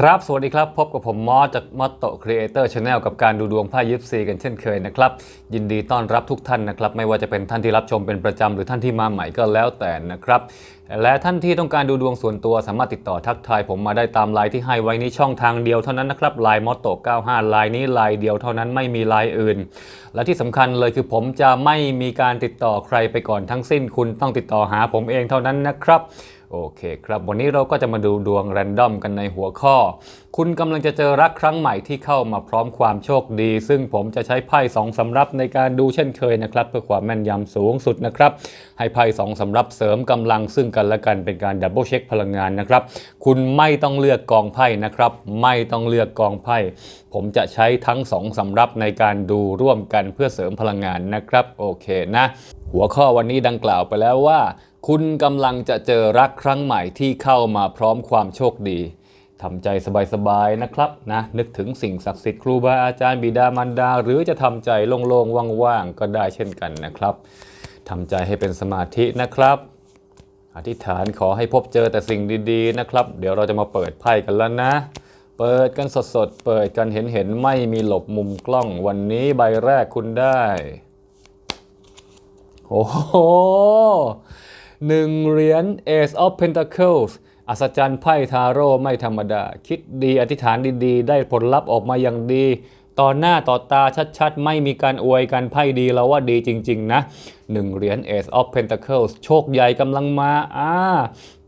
ครับ สวัสดีครับ พบกับผมมอสจากมอตโตครีเอเตอร์ชาแนลกับการดูดวงไพ่ยิปซีกันเช่นเคยนะครับ ยินดีต้อนรับทุกท่านนะครับ ไม่ว่าจะเป็นท่านที่รับชมเป็นประจำ หรือท่านที่มาใหม่ก็แล้วแต่นะครับ และท่านที่ต้องการดูดวงส่วนตัวสามารถติดต่อทักทายผมมาได้ตามไลน์ที่ให้ไว้นี้ช่องทางเดียวเท่านั้นนะครับไลน์มอตโต95ไลน์นี้ไลน์เดียวเท่านั้นไม่มีไลน์อื่น และที่สำคัญเลยคือผมจะไม่มีการติดต่อใครไปก่อนทั้งสิ้น คุณต้องติดต่อหาผมเองเท่านั้นนะครับ โอเคครับ วันนี้เราก็จะมาดูดวงแรนดอมกันในหัวข้อ คุณกำลังจะเจอรักครั้งใหม่ที่เข้ามาพร้อมความโชคดี ซึ่งผมจะใช้ไพ่สองสำรับในการดูเช่นเคยนะครับ เพื่อความแม่นยำสูงสุดนะครับ ให้ไพ่สองสำรับเสริมกำลังซึ่งกันและกันเป็นการดับเบิลเช็คพลังงานนะครับ คุณไม่ต้องเลือกกองไพ่นะครับ ไม่ต้องเลือกกองไพ่ ผมจะใช้ทั้งสองสำรับในการดูร่วมกันเพื่อเสริมพลังงานนะครับ โอเคนะ หัวข้อวันนี้ดังกล่าวไปแล้วว่า คุณกำลังจะเจอรักครั้งใหม่ที่เข้ามาพร้อมความโชคดีทำใจสบายๆนะครับนะนึกถึงสิ่งศักดิ์สิทธิ์ครูบาอาจารย์บิดามารดา หรือจะทำใจโล่งๆว่างๆก็ได้เช่นกันนะครับทำใจให้เป็นสมาธินะครับอธิษฐานขอให้พบเจอแต่สิ่งดีๆนะครับ เดี๋ยวเราจะมาเปิดไพ่กันแล้วนะ เปิดกันสดๆ เปิดกันเห็นๆ ไม่มีหลบมุมกล้องวันนี้ใบแรกคุณได้ โอ้โห หนึ่งเหรียญ Ace of Pentacles อัศจรรย์ไพ่ทาโร่ไม่ธรรมดา คิดดีอธิษฐานดีๆ ได้ผลลัพธ์ออกมาอย่างดี ต่อหน้าต่อตาชัดๆ ไม่มีการอวยกันไพ่ดีแล้วว่าดีจริง ๆ นะหนึ่งเหรียญ Ace of Pentacles โชคใหญ่กำลังมาอ่า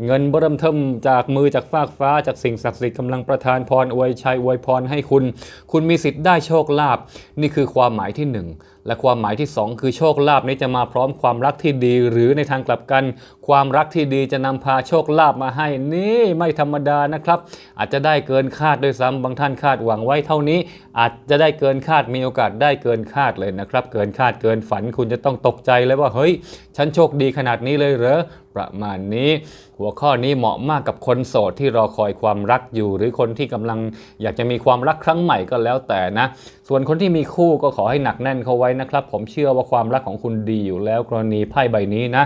เงินเบิ่มเทิมจากมือจากฟากฟ้าจากสิ่งศักดิ์สิทธิ์กำลังประทานพรอวยชัยอวยพรให้คุณ คุณมีสิทธิ์ได้โชคลาภนี่คือความหมายที่หนึ่ง และความหมายที่ 2 คือโชคลาภนี้จะมาพร้อมความรักที่ดี หรือในทางกลับกัน ความรักที่ดีจะนำพาโชคลาภมาให้นี่ไม่ธรรมดานะครับ อาจจะได้เกินคาดด้วยซ้ำบางท่านคาดหวังไว้เท่านี้ อาจจะได้เกินคาดมีโอกาสได้เกินคาดเลยนะครับ เกินคาดเกินฝันคุณจะต้องตกใจเลยว่าเฮ้ย ฉันโชคดีขนาดนี้เลยเหรอประมาณนี้ หัวข้อนี้เหมาะมากกับคนโสดที่รอคอยความรักอยู่ หรือคนที่กำลังอยากจะมีความรักครั้งใหม่ก็แล้วแต่นะ ส่วนคนที่มีคู่ก็ขอให้หนักแน่นเขาไว้นะครับ ผมเชื่อว่าความรักของคุณดีอยู่แล้วกรณีไพ่ใบนี้นะ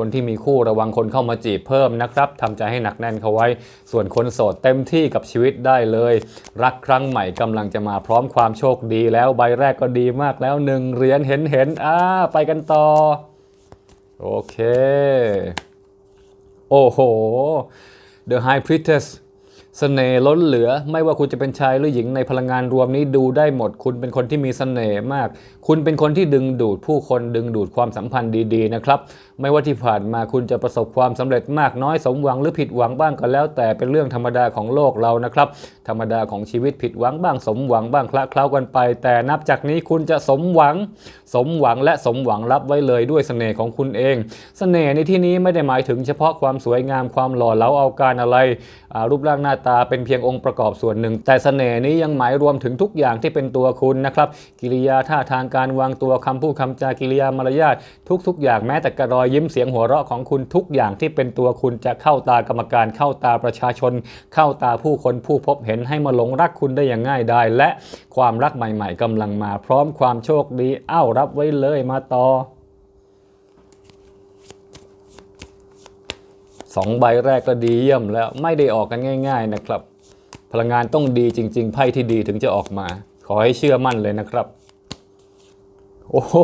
คนที่มีคู่ระวังคนเข้ามาจีบเพิ่มนะครับทำใจให้หนักแน่นเขาไว้ ส่วนคนโสดเต็มที่กับชีวิตได้เลย รักครั้งใหม่กำลังจะมาพร้อมความโชคดีแล้วใบแรกก็ดีมากแล้วหนึ่งเหรียญเห็นเห็นอ่าไปกันต่อ โอเค โอ้โห The High Priestess เสน่ห์ล้นเหลือ ไม่ว่าคุณจะเป็นชายหรือหญิงในพลังงานรวมนี้ดูได้หมด คุณเป็นคนที่มีเสน่ห์มาก คุณเป็นคนที่ดึงดูดผู้คนดึงดูดความสัมพันธ์ดีๆนะครับ ไม่ว่าที่ผ่านมาคุณจะประสบความสำเร็จมากน้อยสมหวังหรือผิดหวังบ้างก็แล้ว แต่เป็นเรื่องธรรมดาของโลกเรานะครับ ธรรมดาของชีวิตผิดหวังบ้างสมหวังบ้างคละเคล้ากันไป แต่นับจากนี้คุณจะสมหวัง สมหวังและสมหวังรับไว้เลยด้วยเสน่ห์ของคุณเอง เสน่ห์ในที่นี้ไม่ได้หมายถึงเฉพาะความสวยงามความหล่อเหลาเอาการอะไรรูปร่างหน้าตาเป็นเพียงองค์ประกอบส่วนหนึ่ง แต่เสน่ห์นี้ยังหมายรวมถึงทุกอย่างที่เป็นตัวคุณนะครับกิริยาท่าทางการวางตัวคำพูดคำจากิริยามารยาททุก ๆ อย่างแม้แต่กระรอยยิ้มเสียงหัวเราะของคุณทุกอย่างที่เป็นตัวคุณจะเข้าตากรรมการเข้าตาประชาชน เข้าตาผู้คนผู้พบเห็นให้มาหลงรักคุณได้อย่างง่ายดายและความรักใหม่ ๆกำลังมา พร้อมความโชคดีเอ้ารับไว้เลยมาต่อ สองใบแรกก็ดีเยี่ยมแล้วไม่ได้ออกกันง่าย ๆนะครับ พลังงานต้องดีจริง ๆ ไพ่ที่ดีถึงจะออกมา ขอให้เชื่อมั่นเลยนะครับ โอ้โห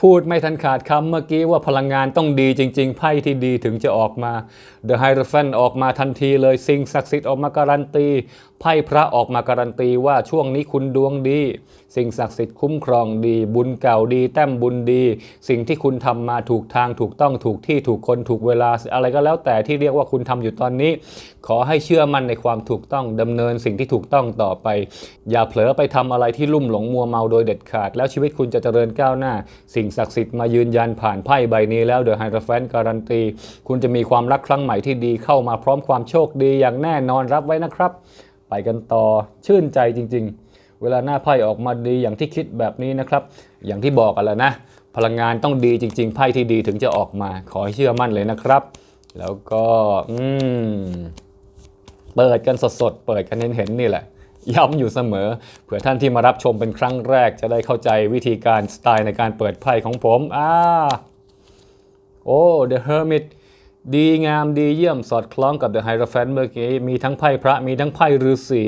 พูดไม่ทันขาดคำเมื่อกี้ว่าพลังงานต้องดีจริง ๆ ไพ่ที่ดีถึงจะออกมา The Hierophant ออกมาทันทีเลย สิ่งศักดิ์สิทธิ์ออกมาการันตีไพ่พระออกมาการันตีว่าช่วงนี้คุณดวงดี สิ่งศักดิ์สิทธิ์คุ้มครองดี บุญเก่าดี แต้มบุญดี สิ่งที่คุณทำมาถูกทางถูกต้องถูกที่ถูกคนถูกเวลาอะไรก็แล้วแต่ที่เรียกว่าคุณทำอยู่ตอนนี้ ขอให้เชื่อมั่นในความถูกต้องดำเนินสิ่งที่ถูกต้องต่อไป อย่าเผลอไปทำอะไรที่ลุ่มหลงมัวเมาโดยเด็ดขาด แล้วชีวิตคุณจะเจริญก้าวหน้า สิ่งศักดิ์สิทธิ์มายืนยันผ่านไพ่ใบนี้แล้วเดอะไฮดรแฟนการันตีคุณจะมีความรักครั้งใหม่ที่ดีเข้ามาพร้อมความโชคดีอย่างแน่นอนรับไว้นะครับ ไปกันต่อชื่นใจจริง ๆ เวลาหน้าไพ่ออกมาดีอย่างที่คิดแบบนี้นะครับ อย่างที่บอกกันแล้วนะ พลังงานต้องดีจริง ๆ ไพ่ที่ดีถึงจะออกมา ขอให้เชื่อมั่นเลยนะครับ แล้วก็อืมเปิดกันสดๆ เปิดกันเห็นๆนี่แหละย้ำอยู่เสมอ เผื่อท่านที่มารับชมเป็นครั้งแรกจะได้เข้าใจวิธีการสไตล์ในการเปิดไพ่ของผม อ่า โอ้ The Hermit ดีงามดีเยี่ยมสอดคล้องกับเดอะไฮโรแฟนเมื่อกี้มีทั้งไพ่พระมีทั้งไพ่ฤาษี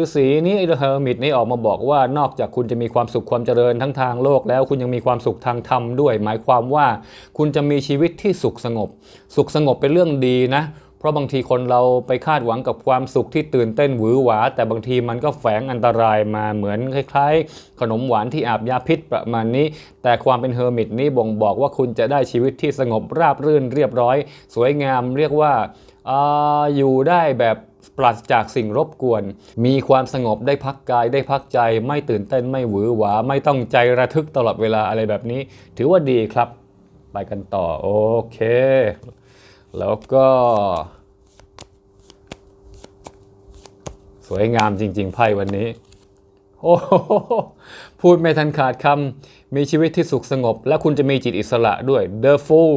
ฤาษีนี้ The Hermit นี่ออกมาบอกว่านอกจากคุณจะมีความสุขความเจริญทั้งทางโลกแล้วคุณยังมีความสุขทางธรรมด้วย หมายความว่าคุณจะมีชีวิตที่สุขสงบ สุขสงบเป็นเรื่องดีนะ เพราะบางทีคนเราไปคาดหวังกับความสุขที่ตื่นเต้นหวือหวา แต่บางทีมันก็แฝงอันตรายมาเหมือนคล้ายๆ ขนมหวานที่อาบยาพิษประมาณนี้ แต่ความเป็นเฮอร์มิตนี่บ่งบอกว่าคุณจะได้ชีวิตที่สงบราบรื่นเรียบร้อย สวยงามเรียกว่าอาอยู่ได้แบบปราศจากสิ่งรบกวน มีความสงบได้พักกายได้พักใจ ไม่ตื่นเต้นไม่หวือหวา ไม่ต้องใจระทึกตลอดเวลาอะไรแบบนี้ ถือว่าดีครับ ไปกันต่อ โอเค แล้วก็ สวยงามจริง ๆ ไพ่วันนี้ โอ้โหพูดไม่ทันขาดคำมีชีวิตที่สุขสงบ และคุณจะมีจิตอิสระด้วย The Fool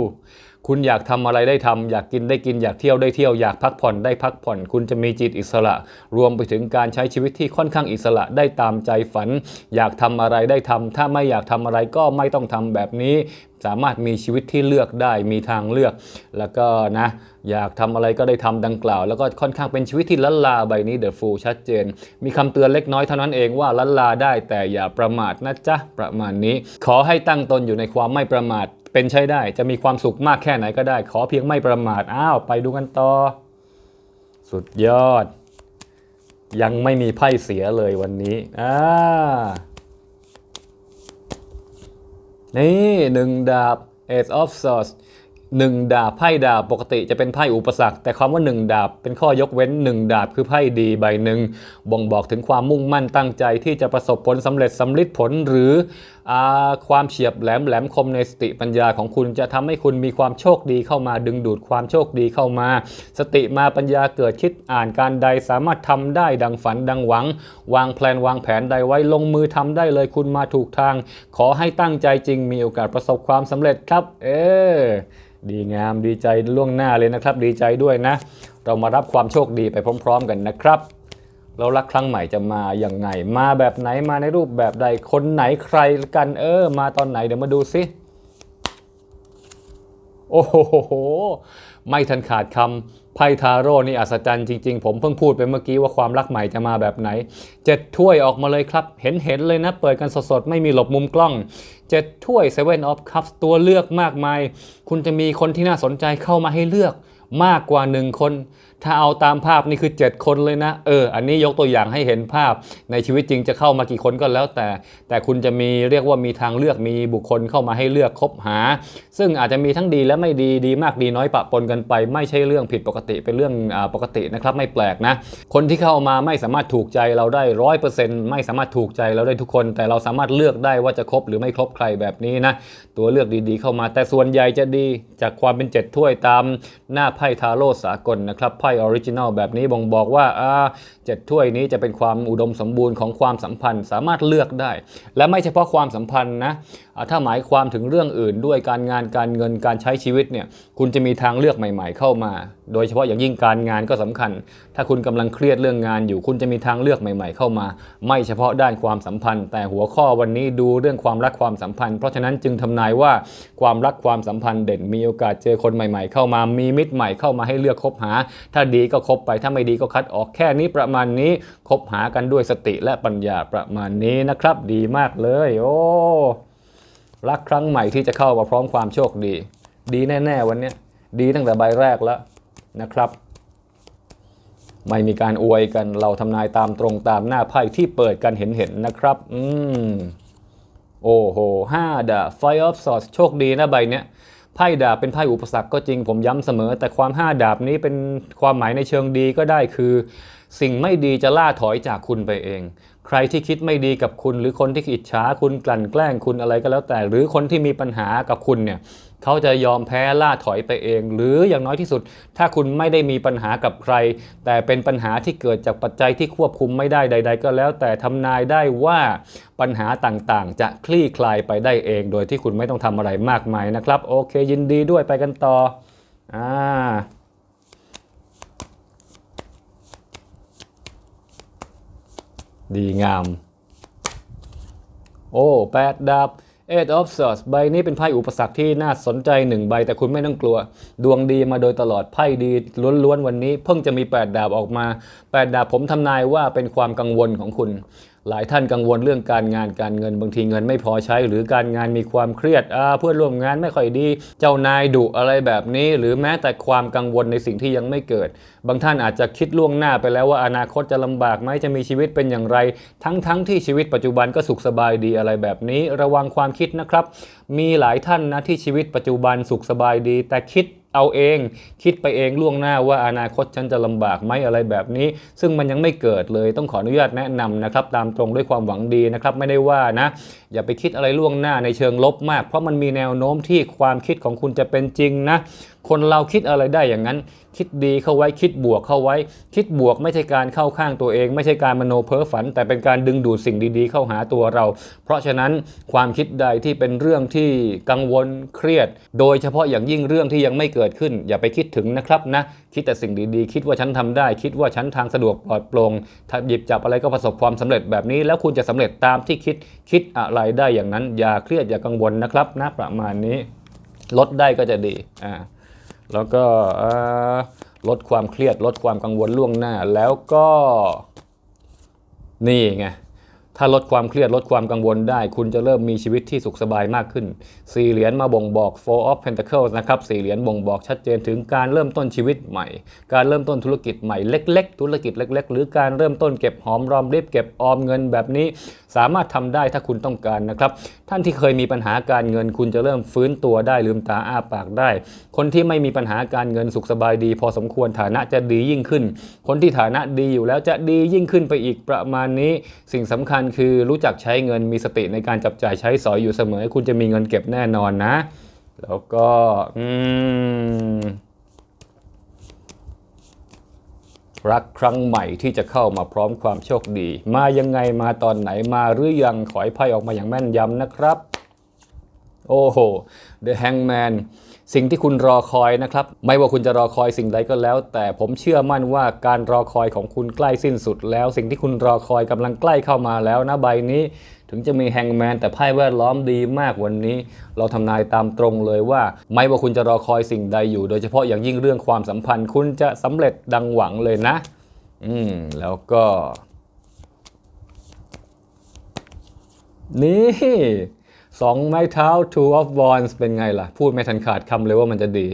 คุณอยากทำอะไรได้ทำอยากกินได้กินอยากเที่ยวได้เที่ยวอยากพักผ่อนได้พักผ่อน คุณจะมีจิตอิสระ รวมไปถึงการใช้ชีวิตที่ค่อนข้างอิสระได้ตามใจฝัน อยากทำอะไรได้ทำถ้าไม่อยากทำอะไรก็ไม่ต้องทำแบบนี้ สามารถมีชีวิตที่เลือกได้มีทางเลือก แล้วก็นะ อยากทำอะไรก็ได้ทำดังกล่าว แล้วก็ค่อนข้างเป็นชีวิตที่ลันลาใบนี้เดอะฟูชัดเจน มีคำเตือนเล็กน้อยเท่านั้นเองว่าลันลาได้แต่อย่าประมาทนะจ๊ะประมาณนี้ ขอให้ตั้งตนอยู่ในความไม่ประมาท เป็นใช้ได้จะมีความสุขมากแค่ไหนก็ได้ ขอเพียงไม่ประมาทอ้าวไปดูกันต่อ สุดยอด ยังไม่มีไพ่เสียเลยวันนี้อ่านี่หนึ่งดาบ Ace of Swords หนึ่งดาบไพ่ดาบปกติจะเป็นไพ่อุปสรรค แต่คำว่าหนึ่งดาบเป็นข้อยกเว้นหนึ่งดาบคือไพ่ดีใบหนึ่งบ่งบอกถึงความมุ่งมั่นตั้งใจที่จะประสบผลสำเร็จสำลิดผลหรืออความเฉียบแหลมแหลมคมในสติปัญญาของคุณจะทำให้คุณมีความโชคดีเข้ามาดึงดูดความโชคดีเข้ามา สติมาปัญญาเกิดคิดอ่านการใดสามารถทำได้ดังฝันดังหวัง วางแพลนวางแผนใดไว้ลงมือทำได้เลยคุณมาถูกทาง ขอให้ตั้งใจจริงมีโอกาสประสบความสำเร็จครับ เออดีงามดีใจล่วงหน้าเลยนะครับ ดีใจด้วยนะ เรามารับความโชคดีไปพร้อม ๆ กันนะครับแล้วรักครั้งใหม่จะมาอย่างไง มาแบบไหนมาในรูปแบบใดคนไหนใครกันเออ มาตอนไหนเดี๋ยวมาดูสิโอ้โหไม่ทันขาดคำ ไพ่ทาโร่นี่อัศจรรย์จริงๆ ผมเพิ่งพูดไปเมื่อกี้ว่าความรักใหม่จะมาแบบไหนเจ็ดถ้วยออกมาเลยครับ เห็นเห็นเลยนะ เปิดกันสดๆ ไม่มีหลบมุมกล้องเจ็ดถ้วยเซเว่นออฟคัพตัวเลือกมากมาย คุณจะมีคนที่น่าสนใจเข้ามาให้เลือกมากกว่าหนึ่งคน ถ้าเอาตามภาพนี่คือ 7 คนเลยนะ เออ อันนี้ยกตัวอย่างให้เห็นภาพ ในชีวิตจริงจะเข้ามากี่คนก็แล้วแต่ แต่คุณจะมีเรียกว่ามีทางเลือกมีบุคคลเข้ามาให้เลือกคบหา ซึ่งอาจจะมีทั้งดีและไม่ดีดีมากดีน้อยปะปนกันไป ไม่ใช่เรื่องผิดปกติเป็นเรื่องอปกตินะครับไม่แปลกนะ คนที่เข้ามาไม่สามารถถูกใจเราได้ร้อยเปอร์เซ็นต์ไม่สามารถถูกใจเราได้ทุกคน แต่เราสามารถเลือกได้ว่าจะคบหรือไม่คบใครแบบนี้นะตัวเลือกดีๆ เข้ามา แต่ส่วนใหญ่จะดีจากความเป็นเจ็ดถ้วยตามหน้าไพ่ทาโร่สากลนะครับไพ่ออริจินอลแบบนี้บ่งบอกว่าเจ็ดถ้วยนี้จะเป็นความอุดมสมบูรณ์ของความสัมพันธ์สามารถเลือกได้ และไม่เฉพาะความสัมพันธ์นะ ถ้าหมายความถึงเรื่องอื่นด้วยการงานการเงินการใช้ชีวิตเนี่ยคุณจะมีทางเลือกใหม่ ๆ เข้ามา โดยเฉพาะอย่างยิ่งการงานก็สำคัญ ถ้าคุณกำลังเครียดเรื่องงานอยู่ คุณจะมีทางเลือกใหม่ ๆ เข้ามา ไม่เฉพาะด้านความสัมพันธ์ แต่หัวข้อวันนี้ดูเรื่องความรักความสัมพันธ์ เพราะฉะนั้นจึงทำนายว่าความรักความสัมพันธ์เด่นมีโอกาสเจอคนใหม่ ๆ เข้ามามีมิตรใหม่เข้ามาให้เลือกคบหา ถ้าดีก็คบไปถ้าไม่ดีก็คัดออกแค่นี้ประมาณนี้คบหากันด้วยสติและปัญญาประมาณนี้นะครับ ดีมากเลย โอ้ รักครั้งใหม่ที่จะเข้ามาพร้อมความโชคดี ดีแน่ ๆ วันนี้ดีตั้งแต่ใบแรกแล้วนะครับ ไม่มีการอวยกันเราทำนายตามตรงตามหน้าไพ่ที่เปิดกันเห็นๆนะครับ อืมโอ้โหห้าดาบ Five of Swords โชคดีนะใบเนี้ยไพ่ดาบเป็นไพ่อุปสรรคก็จริงผมย้ำเสมอ แต่ความห้าดาบนี้เป็นความหมายในเชิงดีก็ได้คือ สิ่งไม่ดีจะล่าถอยจากคุณไปเอง ใครที่คิดไม่ดีกับคุณ หรือคนที่อิจฉาคุณกลั่นแกล้งคุณอะไรก็แล้วแต่ หรือคนที่มีปัญหากับคุณเนี่ยเขาจะยอมแพ้ล่าถอยไปเอง หรืออย่างน้อยที่สุด ถ้าคุณไม่ได้มีปัญหากับใคร แต่เป็นปัญหาที่เกิดจากปัจจัยที่ควบคุมไม่ได้ใด ๆ ก็แล้ว แต่ทำนายได้ว่าปัญหาต่างๆ จะคลี่คลายไปได้เอง โดยที่คุณไม่ต้องทำอะไรมากมายนะครับ โอเค ยินดีด้วยไปกันต่ออ่า ดีงาม โอ้แปดดาบเอ็ดออฟเซใบนี้เป็นไพ่อุปสรรคที่น่าสนใจหนึ่งใบ แต่คุณไม่ต้องกลัว ดวงดีมาโดยตลอดไพ่ดีล้วนๆวันนี้ เพิ่งจะมี 8 ดาบออกมา 8 ดาบผมทำนายว่าเป็นความกังวลของคุณ หลายท่านกังวลเรื่องการงานการเงินบางทีเงินไม่พอใช้ หรือการงานมีความเครียดเพื่อนร่วมงานไม่ค่อยดี เจ้านายดุอะไรแบบนี้ หรือแม้แต่ความกังวลในสิ่งที่ยังไม่เกิด บางท่านอาจจะคิดล่วงหน้าไปแล้วว่าอนาคตจะลำบากไหมจะมีชีวิตเป็นอย่างไร ทั้งๆทที่ชีวิตปัจจุบันก็สุขสบายดีอะไรแบบนี้ ระวังความคิดนะครับ มีหลายท่านนะที่ชีวิตปัจจุบันสุขสบายดี แต่คิด เอาเองคิดไปเองล่วงหน้าว่าอนาคตฉันจะลำบากไหมอะไรแบบนี้ ซึ่งมันยังไม่เกิดเลยต้องขออนุญาตแนะนำนะครับ ตามตรงด้วยความหวังดีนะครับไม่ได้ว่านะ อย่าไปคิดอะไรล่วงหน้าในเชิงลบมาก เพราะมันมีแนวโน้มที่ความคิดของคุณจะเป็นจริงนะ คนเราคิดอะไรได้อย่างนั้น คิดดีเข้าไว้คิดบวกเข้าไว้ คิดบวกไม่ใช่การเข้าข้างตัวเอง ไม่ใช่การมโนเพ้อฝัน แต่เป็นการดึงดูดสิ่งดีๆ เข้าหาตัวเรา เพราะฉะนั้นความคิดใดที่เป็นเรื่องที่กังวลเครียด โดยเฉพาะอย่างยิ่งเรื่องที่ยังไม่เกิดขึ้น อย่าไปคิดถึงนะครับนะคิดแต่สิ่งดีๆ คิดว่าฉันทำได้ คิดว่าฉันทางสะดวกปลอดโปร่งหยิบจับอะไรก็ประสบความสำเร็จแบบนี้ แล้วคุณจะสำเร็จตามที่คิดคิดอะไรได้อย่างนั้น อย่าเครียดอย่ากังวลนะครับนะประมาณนี้ลดได้ก็จะดีอ่า แล้วก็ลดความเครียดลดความกังวลล่วงหน้า แล้วก็นี่ไง ถ้าลดความเครียดลดความกังวลได้ คุณจะเริ่มมีชีวิตที่สุขสบายมากขึ้น สี่เหรียญมาบ่งบอก four of pentacles นะครับสี่เหรียญบ่งบอกชัดเจนถึงการเริ่มต้นชีวิตใหม่ การเริ่มต้นธุรกิจใหม่เล็ก ๆ ธุรกิจเล็ก ๆ หรือการเริ่มต้นเก็บหอมรอมริบเก็บออมเงินแบบนี้ สามารถทำได้ถ้าคุณต้องการนะครับ ท่านที่เคยมีปัญหาการเงิน คุณจะเริ่มฟื้นตัวได้ลืมตาอ้าปากได้ คนที่ไม่มีปัญหาการเงินสุขสบายดี พอสมควรฐานะจะดียิ่งขึ้น คนที่ฐานะดีอยู่แล้วจะดียิ่งขึ้นไปอีกประมาณนี้ สิ่งสำคัญคือรู้จักใช้เงินมีสติในการจับจ่ายใช้สอยอยู่เสมอ คุณจะมีเงินเก็บแน่นอนนะ แล้วก็อืรักครั้งใหม่ที่จะเข้ามาพร้อมความโชคดี มายังไงมาตอนไหนมาหรือยังขอให้ไพ่ออกมาอย่างแม่นยำนะครับ โอ้โห The Hangman สิ่งที่คุณรอคอยนะครับ ไม่ว่าคุณจะรอคอยสิ่งใดก็แล้ว แต่ผมเชื่อมั่นว่าการรอคอยของคุณใกล้สิ้นสุด แล้วสิ่งที่คุณรอคอยกำลังใกล้เข้ามาแล้วนะใบนี้ถึงจะมีแฮงแมนแต่ไพ่แวดล้อมดีมากวันนี้ เราทำนายตามตรงเลยว่า ไม่ว่าคุณจะรอคอยสิ่งใดอยู่ โดยเฉพาะอย่างยิ่งเรื่องความสัมพันธ์ คุณจะสำเร็จดังหวังเลยนะ อืมแล้วก็ นี่ สองไม้เท้า two of wands เป็นไงล่ะ พูดไม่ทันขาดคำเลยว่ามันจะดี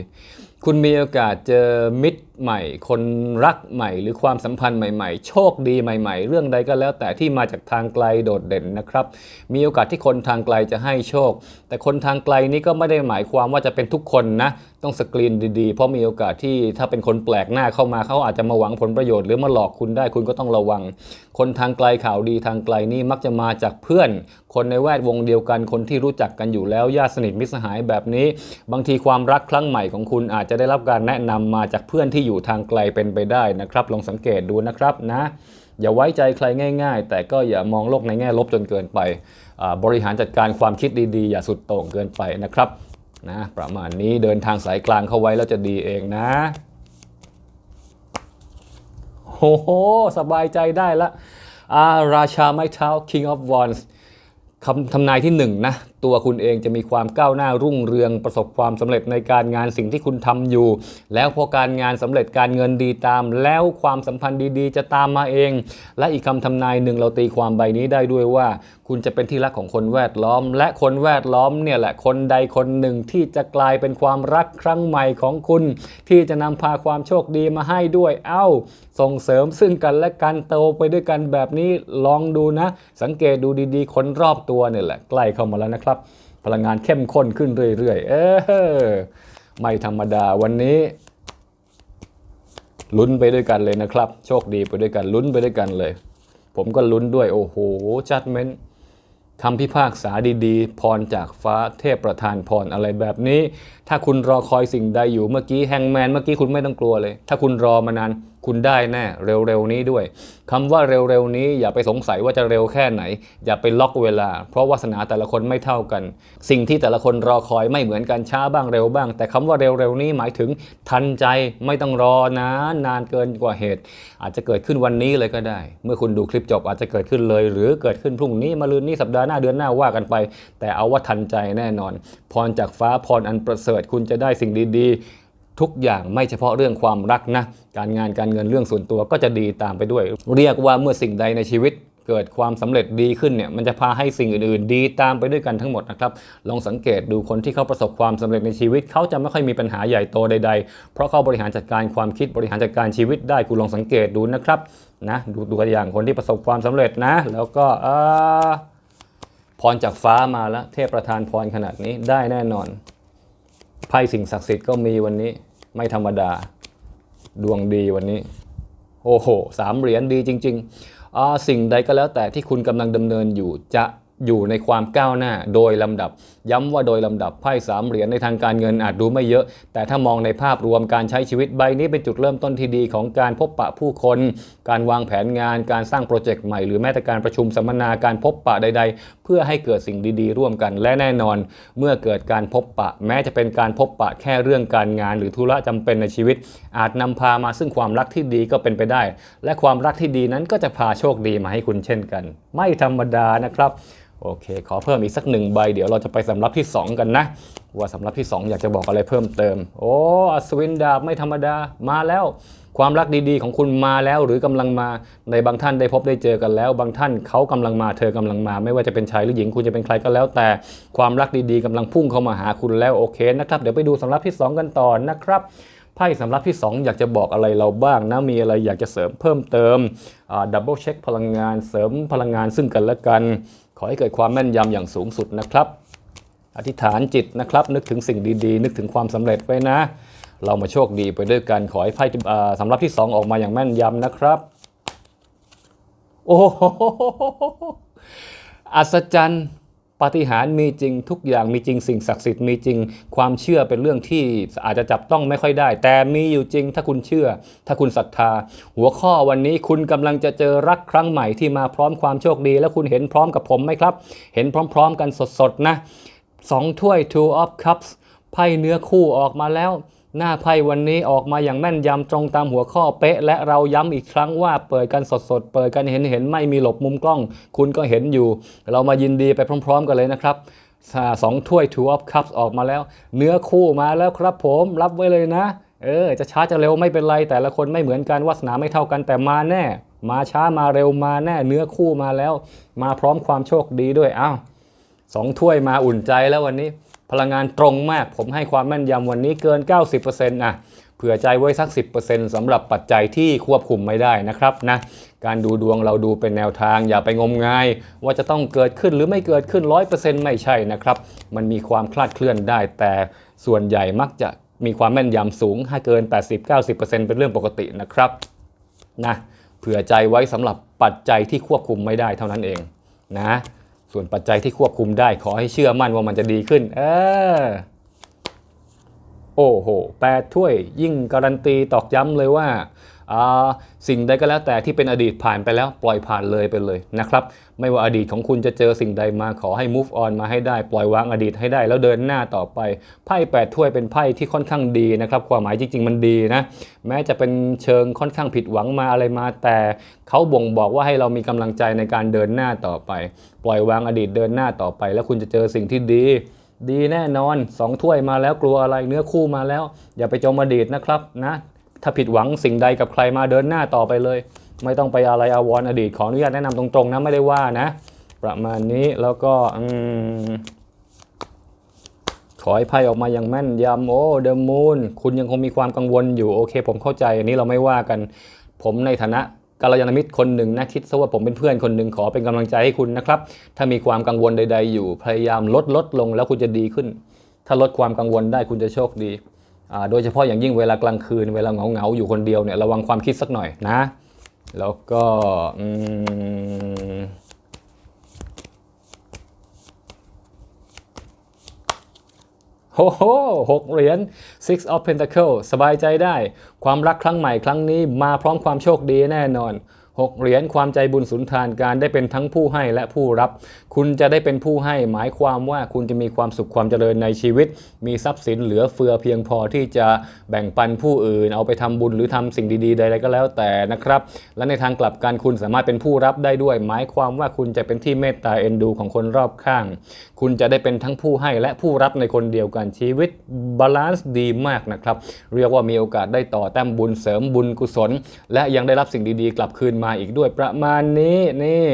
คุณมีโอกาสเจอมิตร ใหม่ คนรักใหม่ หรือความสัมพันธ์ใหม่ๆ โชคดีใหม่ ๆ เรื่องใดก็แล้ว แต่ที่มาจากทางไกลโดดเด่นนะครับ มีโอกาสที่คนทางไกลจะให้โชค แต่คนทางไกลนี้ก็ไม่ได้หมายความว่าจะเป็นทุกคนนะ ต้องสกรีนดีๆ เพราะมีโอกาสที่ถ้าเป็นคนแปลกหน้าเข้ามาเขาอาจจะมาหวังผลประโยชน์หรือมาหลอกคุณได้คุณก็ต้องระวัง คนทางไกลข่าวดีทางไกลนี่มักจะมาจากเพื่อน คนในแวดวงเดียวกันคนที่รู้จักกันอยู่แล้วญาติสนิทมิตรสหายแบบนี้ บางทีความรักครั้งใหม่ของคุณอาจจะได้รับการแนะนำมาจากเพื่อนที่อยู่ทางไกลเป็นไปได้นะครับ ลองสังเกตดูนะครับนะ อย่าไว้ใจใครง่าย ๆ แต่ก็อย่ามองโลกในแง่ลบจนเกินไป บริหารจัดการความคิดดีๆ อย่าสุดโต่งเกินไปนะครับนะประมาณนี้เดินทางสายกลางเข้าไว้แล้วจะดีเองนะโอ้โห สบายใจได้ละอาราชาไม้เท้า King of Wands คำทำนายที่หนึ่งนะตัวคุณเองจะมีความก้าวหน้ารุ่งเรืองประสบความสำเร็จในการงานสิ่งที่คุณทำอยู่ แล้วพอการงานสำเร็จการเงินดีตาม แล้วความสัมพันธ์ดีๆ จะตามมาเอง และอีกคำทำนายหนึ่งเราตีความใบนี้ได้ด้วยว่า คุณจะเป็นที่รักของคนแวดล้อม และคนแวดล้อมเนี่ยแหละคนใดคนหนึ่งที่จะกลายเป็นความรักครั้งใหม่ของคุณ ที่จะนำพาความโชคดีมาให้ด้วยเอ้า ส่งเสริมซึ่งกันและกันโตไปด้วยกันแบบนี้ลองดูนะ สังเกตดูดีๆ คนรอบตัวเนี่ยแหละใกล้เข้ามาแล้วนะครับพลังงานเข้มข้นขึ้นเรื่อยๆ เออไม่ธรรมดาวันนี้ลุ้นไปด้วยกันเลยนะครับ โชคดีไปด้วยกันลุ้นไปด้วยกันเลย ผมก็ลุ้นด้วยโอ้โหจัดเม้นคำพิพากษาดีๆ พรจากฟ้าเทพประทานพรอะไรแบบนี้ ถ้าคุณรอคอยสิ่งใดอยู่เมื่อกี้แฮงแมนเมื่อกี้คุณไม่ต้องกลัวเลย ถ้าคุณรอมานานคุณได้แน่เร็วๆนี้ด้วยคำว่าเร็วๆนี้อย่าไปสงสัยว่าจะเร็วแค่ไหน อย่าไปล็อกเวลา เพราะวาสนาแต่ละคนไม่เท่ากัน สิ่งที่แต่ละคนรอคอยไม่เหมือนกันช้าบ้างเร็วบ้าง แต่คำว่าเร็วๆนี้หมายถึงทันใจไม่ต้องรอนานนานเกินกว่าเหตุ อาจจะเกิดขึ้นวันนี้เลยก็ได้ เมื่อคุณดูคลิปจบอาจจะเกิดขึ้นเลย หรือเกิดขึ้นพรุ่งนี้มะรืนนี้สัปดาห์หน้าเดือนหน้าว่ากันไป แต่เอาว่าทันใจแน่นอน พรจากฟ้าพรอันประเสริฐคุณจะได้สิ่งดีๆ ทุกอย่างไม่เฉพาะเรื่องความรักนะ การงานการเงินเรื่องส่วนตัวก็จะดีตามไปด้วย เรียกว่าเมื่อสิ่งใดในชีวิตเกิดความสำเร็จดีขึ้นเนี่ยมันจะพาให้สิ่งอื่นๆ ดีตามไปด้วยกันทั้งหมดนะครับลองสังเกตดูคนที่เขาประสบความสำเร็จในชีวิต เขาจะไม่ค่อยมีปัญหาใหญ่โตใด ๆ เพราะเขาบริหารจัดการความคิดบริหารจัดการชีวิตได้คุณลองสังเกตดูนะครับนะดูตัวอย่างคนที่ประสบความสำเร็จนะ แล้วก็อ่าพรจากฟ้ามาแล้วเทพประทานพรขนาดนี้ได้แน่นอนไพ่สิ่งศักดิ์สิทธิ์ก็มีวันนี้ ไม่ธรรมดา ดวงดีวันนี้ โอ้โหสามเหรียญดีจริงๆสิ่งใดก็แล้วแต่ที่คุณกำลังดำเนินอยู่จะอยู่ในความก้าวหน้าโดยลำดับ ย้ำว่าโดยลำดับไพ่สามเหรียญในทางการเงินอาจดูไม่เยอะ แต่ถ้ามองในภาพรวมการใช้ชีวิตใบนี้เป็นจุดเริ่มต้นที่ดีของการพบปะผู้คน การวางแผนงาน การสร้างโปรเจกต์ใหม่หรือแม้แต่การประชุมสัมมนาการพบปะใด ๆ เพื่อให้เกิดสิ่งดีๆ ร่วมกันและแน่นอน เมื่อเกิดการพบปะ แม้จะเป็นการพบปะแค่เรื่องการงาน หรือธุระจำเป็นในชีวิต อาจนำพามาซึ่งความรักที่ดีก็เป็นไปได้ และความรักที่ดีนั้นก็จะพาโชคดีมาให้คุณเช่นกัน ไม่ธรรมดานะครับ โอเค ขอเพิ่มอีกสักหนึ่งใบ เดี๋ยวเราจะไปสำรับที่ 2 กันนะ ว่าสำรับที่ 2 อยากจะบอกอะไรเพิ่มเติม โอ้อัศวินดาบไม่ธรรมดามาแล้ว ความรักดีๆ ของคุณมาแล้วหรือกำลังมาในบางท่านได้พบได้เจอกันแล้ว บางท่านเขากำลังมาเธอกำลังมา ไม่ว่าจะเป็นชายหรือหญิงคุณจะเป็นใครก็แล้ว แต่ความรักดีๆกำลังพุ่งเข้ามาหาคุณแล้วโอเคนะครับเดี๋ยวไปดูสำรับที่ 2 กันต่อนะครับไพ่สำรับที่ 2 อยากจะบอกอะไรเราบ้างนะ มีอะไรอยากจะเสริมเพิ่มเติมดับเบิลเช็คพลังงานเสริมพลังงานซึ่งกันและกัน ขอให้เกิดความแม่นยำอย่างสูงสุดนะครับ อธิษฐานจิตนะครับ นึกถึงสิ่งดีๆ นึกถึงความสำเร็จไว้นะ เรามาโชคดีไปด้วยกันขอให้ไพ่สำรับที่ 2 ออกมาอย่างแม่นยำนะครับ โอ้โหอัศจรรย์ ปาฏิหาริย์มีจริงทุกอย่างมีจริงสิ่งศักดิ์สิทธิ์มีจริง ความเชื่อเป็นเรื่องที่อาจจะจับต้องไม่ค่อยได้ แต่มีอยู่จริงถ้าคุณเชื่อ ถ้าคุณศรัทธา หัวข้อวันนี้คุณกำลังจะเจอรักครั้งใหม่ที่มาพร้อมความโชคดี และคุณเห็นพร้อมกับผมไหมครับ เห็นพร้อม ๆ กันสดๆนะสองถ้วย two of cups ไพ่เนื้อคู่ออกมาแล้ว หน้าไพ่วันนี้ออกมาอย่างแม่นยำตรงตามหัวข้อเป๊ะ และเราย้ำอีกครั้งว่าเปิดกันสดๆ เปิดกันเห็นเห็นๆไม่มีหลบมุมกล้อง คุณก็เห็นอยู่ เรามายินดีไปพร้อม ๆ กันเลยนะครับสองถ้วย two of cups ออกมาแล้ว เนื้อคู่มาแล้วครับผมรับไว้เลยนะ เออ จะช้าจะเร็วไม่เป็นไร แต่ละคนไม่เหมือนกันวาสนาไม่เท่ากันแต่มาแน่ มาช้ามาเร็วมาแน่ เนื้อคู่มาแล้ว มาพร้อมความโชคดีด้วยอ้าวสองถ้วยมาอุ่นใจแล้ววันนี้ พลังงานตรงมาก ผมให้ความแม่นยำวันนี้เกิน 90%นะเผื่อใจไว้สัก 10%สำหรับปัจจัยที่ควบคุมไม่ได้นะครับนะการดูดวงเราดูเป็นแนวทาง อย่าไปงมงาย ว่าจะต้องเกิดขึ้นหรือไม่เกิดขึ้น 100%ไม่ใช่นะครับ มันมีความคลาดเคลื่อนได้ แต่ส่วนใหญ่มักจะมีความแม่นยำสูงให้เกิน 80-90%เป็นเรื่องปกตินะครับนะเผื่อใจไว้สำหรับปัจจัยที่ควบคุมไม่ได้เท่านั้นเองนะ ส่วนปัจจัยที่ควบคุมได้ขอให้เชื่อมั่นว่ามันจะดีขึ้น เออ โอ้โห แปดถ้วยยิ่งการันตีตอกย้ำเลยว่า สิ่งใดก็แล้วแต่ที่เป็นอดีตผ่านไปแล้วปล่อยผ่านเลยไปเลยนะครับ ไม่ว่าอดีตของคุณจะเจอสิ่งใดมาขอให้ move on มาให้ได้ ปล่อยวางอดีตให้ได้ แล้วเดินหน้าต่อไปไพ่แปดถ้วยเป็นไพ่ที่ค่อนข้างดีนะครับ ความหมายจริง ๆ มันดีนะ แม้จะเป็นเชิงค่อนข้างผิดหวังมาอะไรมา แต่เขาบ่งบอกว่าให้เรามีกำลังใจในการเดินหน้าต่อไป ปล่อยวางอดีตเดินหน้าต่อไป แล้วคุณจะเจอสิ่งที่ดีดีแน่นอนสองถ้วยมาแล้วกลัวอะไรเนื้อคู่มาแล้ว อย่าไปจมอดีตนะครับนะ ถ้าผิดหวังสิ่งใดกับใครมาเดินหน้าต่อไปเลย ไม่ต้องไปอะไรอาวรณ์อดีตขออนุญาตแนะนำตรงๆนะไม่ได้ว่านะ ประมาณนี้แล้วก็อืมขอให้ไพ่ออกมาอย่างแม่นยำโอ้เดอะมูนคุณยังคงมีความกังวลอยู่โอเค ผมเข้าใจอันนี้เราไม่ว่ากัน ผมในฐานะกัลยาณมิตรคนหนึ่งนะคิดซะว่าผมเป็นเพื่อนคนหนึ่งขอเป็นกำลังใจให้คุณนะครับ ถ้ามีความกังวลใด ๆ อยู่พยายามลดลดลงแล้วคุณจะดีขึ้น ถ้าลดความกังวลได้คุณจะโชคดี โดยเฉพาะอย่างยิ่งเวลากลางคืนเวลาเหงาๆอยู่คนเดียวเนี่ยระวังความคิดสักหน่อยนะ แล้วก็โอ้โหหกเหรียญ six of pentacle สบายใจได้ ความรักครั้งใหม่ครั้งนี้มาพร้อมความโชคดีแน่นอน หกเหรียญความใจบุญสุนทานการได้เป็นทั้งผู้ให้และผู้รับ คุณจะได้เป็นผู้ให้หมายความว่าคุณจะมีความสุขความเจริญในชีวิต มีทรัพย์สินเหลือเฟือเพียงพอที่จะแบ่งปันผู้อื่น เอาไปทำบุญหรือทำสิ่งดีๆใดๆก็แล้วแต่นะครับ และในทางกลับกันคุณสามารถเป็นผู้รับได้ด้วย หมายความว่าคุณจะเป็นที่เมตตาเอ็นดูของคนรอบข้าง คุณจะได้เป็นทั้งผู้ให้และผู้รับในคนเดียวกันชีวิตบาลานซ์ดีมากนะครับ เรียกว่ามีโอกาสได้ต่อแต้มบุญเสริมบุญกุศล และยังได้รับสิ่งดีๆ กลับคืนมาาอีกด้วยประมาณนี้นี่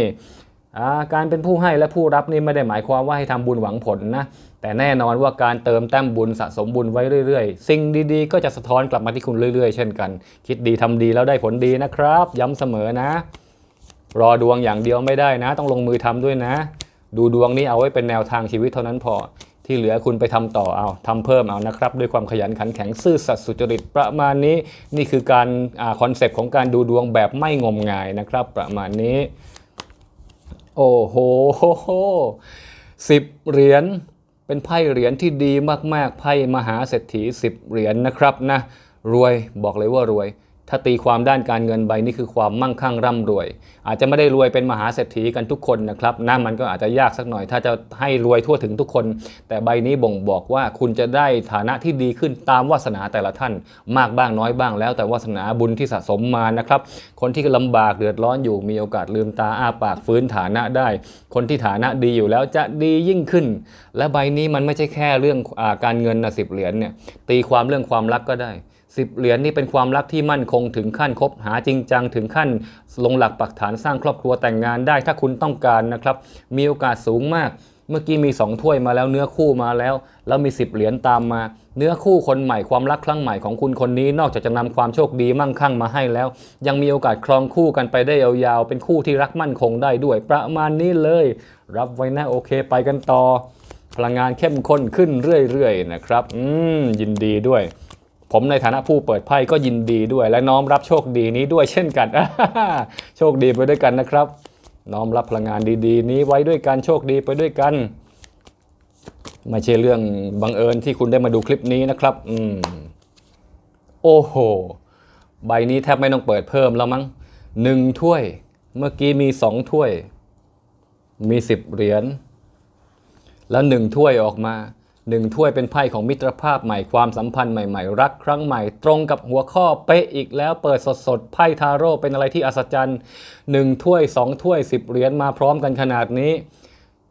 การเป็นผู้ให้และผู้รับนี่ไม่ได้หมายความว่าให้ทำบุญหวังผลนะแต่แน่นอนว่าการเติมแต้มบุญสะสมบุญไว้เรื่อยๆ สิ่งดีๆ ก็จะสะท้อนกลับมาที่คุณเรื่อยๆ เช่นกัน คิดดีทำดีแล้วได้ผลดีนะครับ ย้ำเสมอนะ รอดวงอย่างเดียวไม่ได้นะ ต้องลงมือทำด้วยนะ ดูดวงนี้เอาไว้เป็นแนวทางชีวิตเท่านั้นพอ ที่เหลือคุณไปทำต่อเอาทำเพิ่มเอานะครับ ด้วยความขยันขันแข็งซื่อสัตย์สุจริตประมาณนี้นี่คือการคอนเซปต์ของการดูดวงแบบไม่งมงายนะครับ ประมาณนี้ โอ้โหสิบเหรียญเป็นไพ่เหรียญที่ดีมากๆไพ่มหาเศรษฐีสิบเหรียญนะครับนะรวยบอกเลยว่ารวย ถ้าตีความด้านการเงินใบนี้คือความมั่งคั่งร่ำรวย อาจจะไม่ได้รวยเป็นมหาเศรษฐีกันทุกคนนะครับนะมันก็อาจจะยากสักหน่อย ถ้าจะให้รวยทั่วถึงทุกคน แต่ใบนี้บ่งบอกว่าคุณจะได้ฐานะที่ดีขึ้นตามวาสนาแต่ละท่าน มากบ้างน้อยบ้างแล้ว แต่วาสนาบุญที่สะสมมานะครับ คนที่ลำบากเดือดร้อนอยู่มีโอกาสลืมตาอ้าปากฟื้นฐานะได้ คนที่ฐานะดีอยู่แล้วจะดียิ่งขึ้น และใบนี้มันไม่ใช่แค่เรื่องอการเงินนะสิบเหรียญเนี่ยตีความเรื่องความรักก็ได้ สิบเหรียญนี่เป็นความรักที่มั่นคงถึงขั้นคบหาจริงจังถึงขั้นลงหลักปักฐานสร้างครอบครัวแต่งงานได้ถ้าคุณต้องการนะครับ มีโอกาสสูงมาก เมื่อกี้มี 2 ถ้วยมาแล้วเนื้อคู่มาแล้ว แล้วมี 10 เหรียญตามมา เนื้อคู่คนใหม่ความรักครั้งใหม่ของคุณคนนี้ นอกจากจะนำความโชคดีมั่งคั่งมาให้แล้ว ยังมีโอกาสครองคู่กันไปได้ยาวๆ เป็นคู่ที่รักมั่นคงได้ด้วย ประมาณนี้เลย รับไว้นะโอเค ไปกันต่อพลังงานเข้มข้นขึ้นเรื่อยๆนะครับ อืมยินดีด้วย ผมในฐานะผู้เปิดไพ่ก็ยินดีด้วย และน้อมรับโชคดีนี้ด้วยเช่นกัน โชคดีไปด้วยกันนะครับ น้อมรับพลังงานดีๆ นี้ไว้ด้วยกันโชคดีไปด้วยกัน ไม่ใช่เรื่องบังเอิญที่คุณได้มาดูคลิปนี้นะครับอืมโอ้โห ใบนี้แทบไม่ต้องเปิดเพิ่มแล้วมั้งหนึ่งถ้วย เมื่อกี้มีสองถ้วย มีสิบเหรียญแล้วหนึ่งถ้วยออกมา หนึ่งถ้วยเป็นไพ่ของมิตรภาพใหม่ความสัมพันธ์ใหม่ๆ รักครั้งใหม่ ตรงกับหัวข้อเป๊ะอีกแล้วเปิดสดๆไพ่ทาโร่เป็นอะไรที่อัศจรรย์หนึ่งถ้วยสองถ้วยสิบเหรียญมาพร้อมกันขนาดนี้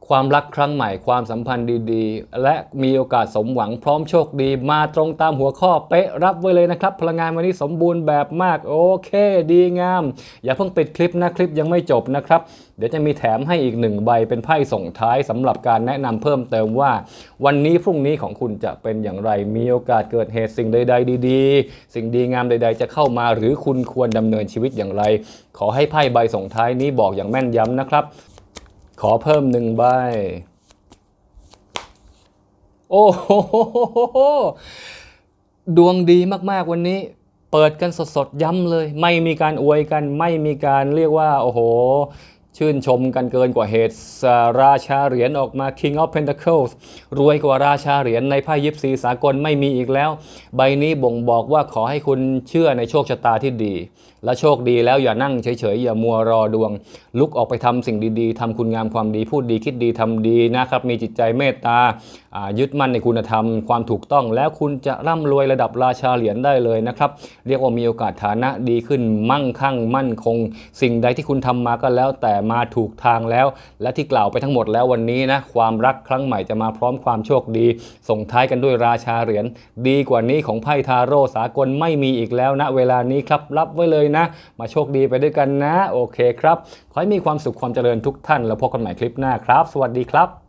ความรักครั้งใหม่ความสัมพันธ์ดีๆ และมีโอกาสสมหวังพร้อมโชคดี มาตรงตามหัวข้อเป๊ะรับไว้เลยนะครับ พลังงานวันนี้สมบูรณ์แบบมากโอเค ดีงาม อย่าเพิ่งปิดคลิปนะคลิปยังไม่จบนะครับ เดี๋ยวจะมีแถมให้อีกหนึ่งใบเป็นไพ่ส่งท้ายสำหรับการแนะนำเพิ่มเติมว่า วันนี้พรุ่งนี้ของคุณจะเป็นอย่างไร มีโอกาสเกิดเหตุสิ่งใด ๆ ดีๆ สิ่งดีงามใด ๆ จะเข้ามาหรือคุณควรดำเนินชีวิตอย่างไร ขอให้ไพ่ใบส่งท้ายนี้บอกอย่างแม่นยำนะครับ ขอเพิ่มหนึ่งใบ โอ้โหดวงดีมากๆวันนี้ เปิดกันสดๆย้ำเลย ไม่มีการอวยกัน ไม่มีการเรียกว่า โอ้โห ชื่นชมกันเกินกว่าเหตุราชาเหรียญออกมา King of Pentacles รวยกว่าราชาเหรียญในไพ่ยิปซีสากลไม่มีอีกแล้ว ใบนี้บ่งบอกว่าขอให้คุณเชื่อในโชคชะตาที่ดี และโชคดีแล้วอย่านั่งเฉยๆ อย่ามัวรอดวง ลุกออกไปทำสิ่งดีๆทำคุณงามความดี พูดดีคิดดีทำดีนะครับ มีจิตใจเมตตาายึดมั่นในคุณธรรมความถูกต้อง แล้วคุณจะร่ำรวยระดับราชาเหรียญได้เลยนะครับ เรียกว่ามีโอกาสฐานะดีขึ้นมั่งคั่งมั่นคง สิ่งใดที่คุณทำมาก็แล้วแต่มาถูกทางแล้ว และที่กล่าวไปทั้งหมดแล้ววันนี้นะความรักครั้งใหม่จะมาพร้อมความโชคดี ส่งท้ายกันด้วยราชาเหรียญดีกว่านี้ของไพ่ทาโร่สากลไม่มีอีกแล้วนะเวลานี้ครับรับไว้เลยนะ มาโชคดีไปด้วยกันนะ โอเคครับ ขอให้มีความสุขความเจริญทุกท่าน แล้วพบกันใหม่คลิปหน้าครับ สวัสดีครับ